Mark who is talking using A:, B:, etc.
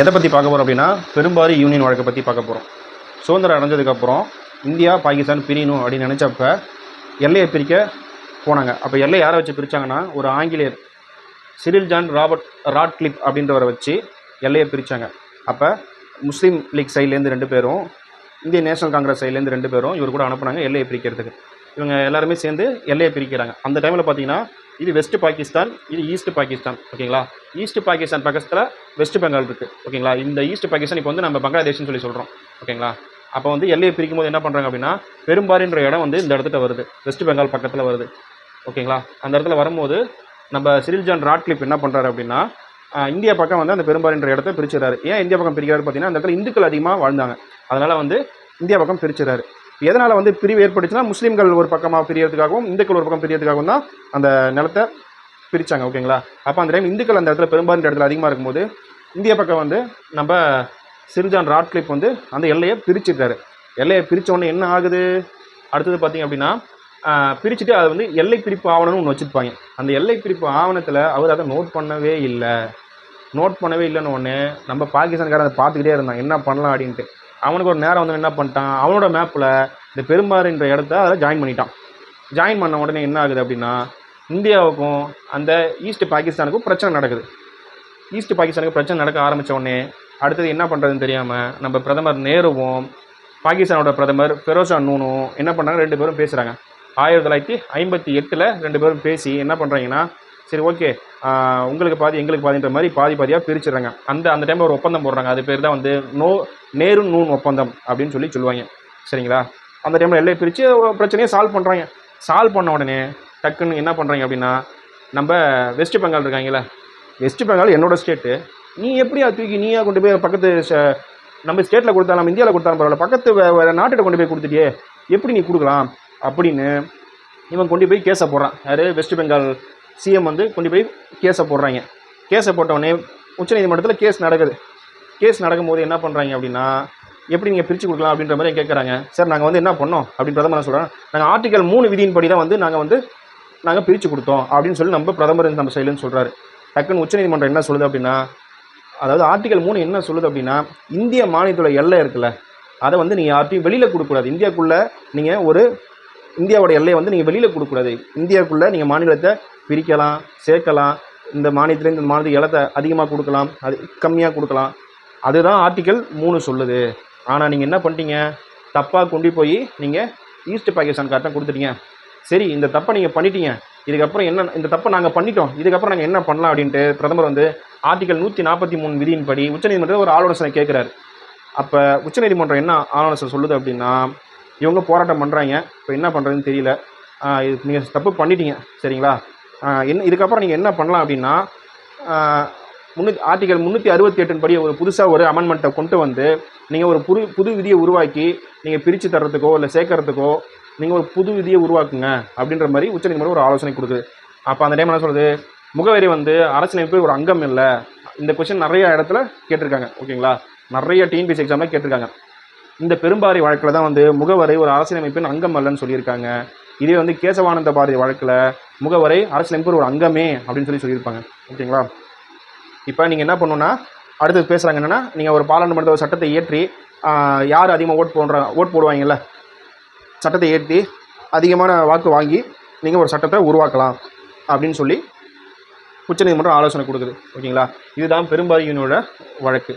A: எதை பற்றி பார்க்க போகிறோம் அப்படின்னா பெரும்பாரி யூனியன் வழக்கை பற்றி பார்க்க போகிறோம் சுதந்திரம் அடைஞ்சதுக்கப்புறம் இந்தியா பாகிஸ்தான் பிரியணும் அப்படின்னு நினச்சப்ப எல்லையை பிரிக்க போனாங்க. அப்போ எல்லை யாரை வச்சு பிரித்தாங்கன்னா ஒரு ஆங்கிலேயர் சிரில் ஜான் ராபர்ட் ராட்க்ளிப் அப்படின்றவரை வச்சு எல்லையை பிரித்தாங்க அப்போ முஸ்லீம் லீக் சைட்லேருந்து ரெண்டு பேரும் இந்திய நேஷனல் காங்கிரஸ் சைட்லேருந்து ரெண்டு பேரும் இவர் கூட அனுப்புனாங்க எல்லையை பிரிக்கிறதுக்கு. இவங்க எல்லாருமே சேர்ந்து எல்லையை பிரிக்கிறாங்க. அந்த டைமில் பார்த்தீங்கன்னா இது வெஸ்ட் பாகிஸ்தான் இது ஈஸ்ட் பாகிஸ்தான் ஓகேங்களா? ஈஸ்ட் பாகிஸ்தான் பக்கத்தில் வெஸ்ட் பெங்கால் இருக்குது ஓகேங்களா? இந்த ஈஸ்ட் பாகிஸ்தான் இப்போ வந்து நம்ம பங்களாதேஷ்னு சொல்லி சொல்கிறோம் ஓகேங்களா? அப்போ வந்து எல்லையை பிரிக்கும் போது என்ன பண்ணுறாங்க அப்படின்னா பெரும்பாரின்ற இடம் வந்து இந்த இடத்துல வருது வெஸ்ட் பெங்கால் பக்கத்தில் வருது ஓகேங்களா? அந்த இடத்துல வரும்போது நம்ம சிரில் ஜான் ராட்க்ளிப் என்ன பண்ணுறாரு அப்படின்னா இந்தியா பக்கம் வந்து அந்த பெரும்பாரின்ற இடத்த பிரிச்சுறாரு. ஏன் இந்தியா பக்கம் பிரிக்கிறாரு பார்த்தீங்கன்னா அந்த இடத்துல இந்துக்கள் அதிகமாக வாழ்ந்தாங்க. அதனால் வந்து இந்தியா பக்கம் பிரிச்சுறாரு. எதனால் வந்து பிரிவு ஏற்பட்டுச்சுன்னா முஸ்லீம்கள் ஒரு பக்கமாக பிரியறதுக்காகவும் இந்துக்கள் ஒரு பக்கம் பிரியறதுக்காகவும் தான் அந்த நிலத்தை பிரித்தாங்க ஓகேங்களா? அப்போ அந்த டைம் இந்துக்கள் அந்த இடத்துல பெரும்பான்ற இடத்துல அதிகமாக இருக்கும்போது இந்திய பக்கம் வந்து நம்ம சிறுஜான் ராட்கிளிப் வந்து அந்த எல்லையை பிரிச்சிருக்காரு. எல்லையை பிரிச்ச என்ன ஆகுது? அடுத்தது பார்த்திங்க அப்படின்னா பிரிச்சுட்டு அதை வந்து எல்லை பிரிப்பு ஆவணம்னு ஒன்று வச்சுருப்பாங்க. அந்த எல்லை பிரிப்பு ஆவணத்தில் அவர் அதை நோட் பண்ணவே இல்லை. நோட் பண்ணவே இல்லைன்னு ஒன்று நம்ம பாகிஸ்தான்காரன் அதை பார்த்துக்கிட்டே இருந்தான். என்ன பண்ணலாம் அப்படின்ட்டு. அவனுக்கு ஒரு நேரம் வந்து என்ன பண்ணிட்டான்? அவனோட மேப்பில் இந்த பெரும்பாறுன்ற இடத்த அதில் ஜாயின் பண்ணிட்டான். ஜாயின் பண்ண உடனே என்ன ஆகுது அப்படின்னா இந்தியாவுக்கும் அந்த ஈஸ்ட் பாகிஸ்தானுக்கும் பிரச்சனை நடக்குது. ஈஸ்ட் பாகிஸ்தானுக்கு பிரச்சனை நடக்க ஆரம்பித்த உடனே அடுத்தது என்ன பண்ணுறதுன்னு தெரியாமல் நம்ம பிரதமர் நேருவும் பாகிஸ்தானோட பிரதமர் ஃபெரோசா நூனும் என்ன பண்ணுறாங்க ரெண்டு பேரும் பேசுகிறாங்க ஆயிரத்தி தொள்ளாயிரத்தி ஐம்பத்தி எட்டில் ரெண்டு பேரும் பேசி என்ன பண்ணுறாங்கன்னா சரி ஓகே உங்களுக்கு பாதி எங்களுக்கு பாதின்ற மாதிரி பாதி பாதியாக பிரிச்சிடுறாங்க. அந்த அந்த டைமில் ஒரு ஒப்பந்தம் போடுறாங்க. அது பேர் தான் வந்து நோ நேரு நூன் ஒப்பந்தம் அப்படின்னு சொல்லி சொல்லுவாங்க. சரிங்களா? அந்த டைமில் எல்லையை பிரித்து பிரச்சனையை சால்வ் பண்ணுறாங்க சால்வ் பண்ண உடனே டக்குன்னு என்ன பண்ணுறாங்க அப்படின்னா நம்ம வெஸ்ட் பெங்கால் இருக்காங்களே வெஸ்ட் பெங்கால் என்னோடய ஸ்டேட்டு நீ எப்படியா தூக்கி நீயா கொண்டு போய் பக்கத்து நம்ம ஸ்டேட்டில் கொடுத்தா நம்ம இந்தியாவில் கொடுத்தாலும் பரவாயில்ல பக்கத்து வேறு நாட்டில் கொண்டு போய் கொடுத்துட்டியே எப்படி நீ கொடுக்கலாம் அப்படின்னு இவன் கொண்டு போய் கேஸை போடுறான். யார்? வெஸ்ட் பெங்கால் சிஎம் வந்து கொண்டு போய் கேஸை போடுறாங்க. கேஸை போட்டவுடனே உச்சநீதிமன்றத்தில் கேஸ் நடக்குது. கேஸ் நடக்கும்போது என்ன பண்ணுறாங்க அப்படின்னா எப்படி நீங்கள் பிரித்து கொடுக்கலாம் அப்படின்ற மாதிரி கேட்குறாங்க சார் நாங்கள் வந்து என்ன பண்ணோம் அப்படின்னு பிரதமர் நான் சொல்கிறேன் நாங்கள் ஆர்டிகல் மூணு விதியின்படி தான் வந்து நாங்கள் வந்து நாங்கள் பிரித்து கொடுத்தோம் அப்படின்னு சொல்லி நம்ம பிரதமர் நம்ம செயலுன்னு சொல்கிறாரு டக்குன்னு உச்சநீதிமன்றம் என்ன சொல்லுது அப்படின்னா அதாவது ஆர்டிகல் மூணு என்ன சொல்லுது அப்படின்னா இந்திய மாநிலத்தோட எல்லை இருக்குல்ல அதை வந்து நீங்கள் யார்ட்டையும் வெளியில் கொடுக்கக்கூடாது இந்தியாக்குள்ளே நீங்கள் ஒரு இந்தியாவோட எல்லையை வந்து நீங்கள் வெளியில் கொடுக்கக்கூடாது இந்தியாவுக்குள்ளே நீங்கள் மாநிலத்தை பிரிக்கலாம் சேர்க்கலாம். இந்த மாநிலத்தில் இந்த மாநிலத்துக்கு இடத்த அதிகமாக கொடுக்கலாம் அது கம்மியாக கொடுக்கலாம். அதுதான் ஆர்டிக்கல் மூணு சொல்லுது. ஆனால் நீங்கள் என்ன பண்ணிட்டீங்க? தப்பாக கொண்டு போய் நீங்கள் ஈஸ்ட் பாகிஸ்தான் தான் கொடுத்துட்டீங்க. சரி இந்த தப்பை நீங்கள் பண்ணிட்டீங்க. இதுக்கப்புறம் என்ன இந்த தப்பை நாங்கள் பண்ணிட்டோம். இதுக்கப்புறம் நாங்கள் என்ன பண்ணலாம் அப்படின்ட்டு பிரதமர் வந்து ஆர்டிகல் நூற்றி நாற்பத்தி மூணு விதியின்படி உச்சநீதிமன்றத்தில் ஒரு ஆலோசனை கேட்குறாரு. அப்போ உச்சநீதிமன்றம் என்ன ஆலோசனை சொல்லுது அப்படின்னா இவங்க போராட்டம் பண்ணுறாங்க இப்போ என்ன பண்ணுறதுன்னு தெரியல. இது நீங்கள் தப்பு பண்ணிட்டீங்க. சரிங்களா? என்ன இதுக்கப்புறம் நீங்கள் என்ன பண்ணலாம் அப்படின்னா முன்னூற்றி ஆர்டிகல் முந்நூற்றி அறுபத்தி எட்டின் படி ஒரு புதுசாக ஒரு அமெண்ட்மெண்ட்டை கொண்டு வந்து நீங்கள் ஒரு புது புது விதியை உருவாக்கி நீங்கள் பிரித்து தர்றதுக்கோ இல்லை சேர்க்கறதுக்கோ நீங்கள் ஒரு புது விதியை உருவாக்குங்க அப்படின்ற மாதிரி உச்சநீதிமன்றம் ஒரு ஆலோசனை கொடுக்குது. அப்போ அந்த டைம் என்ன சொல்கிறது முகவரி வந்து அரசியலமைப்பு ஒரு அங்கம் இல்லை. இந்த கொஸ்டின் நிறைய இடத்துல கேட்டிருக்காங்க ஓகேங்களா? நிறைய டிஎன்பிஎஸ் எக்ஸாமில் கேட்டிருக்காங்க. இந்த பெரும்பாரி வழக்கில் தான் வந்து முகவரை ஒரு அரசியலமைப்பின் அங்கம் அல்லன்னு சொல்லியிருக்காங்க. இதே வந்து கேசவானந்த பாரதி வழக்கில் முகவரை அரசியலமைப்பு ஒரு அங்கமே அப்படின்னு சொல்லி சொல்லியிருப்பாங்க ஓகேங்களா? இப்போ நீங்கள் என்ன பண்ணணுன்னா அடுத்து பேசுகிறாங்க என்னென்னா நீங்கள் ஒரு பாராளுமன்ற ஒரு சட்டத்தை இயற்றி யார் அதிகமாக ஓட் போடுறாங்க ஓட் போடுவாங்கல்ல சட்டத்தை ஏற்றி அதிகமான வாக்கு வாங்கி நீங்கள் ஒரு சட்டத்தை உருவாக்கலாம் அப்படின்னு சொல்லி உச்சநீதிமன்றம் ஆலோசனை கொடுக்குது ஓகேங்களா? இதுதான் பெரும்பாலியினோட வழக்கு.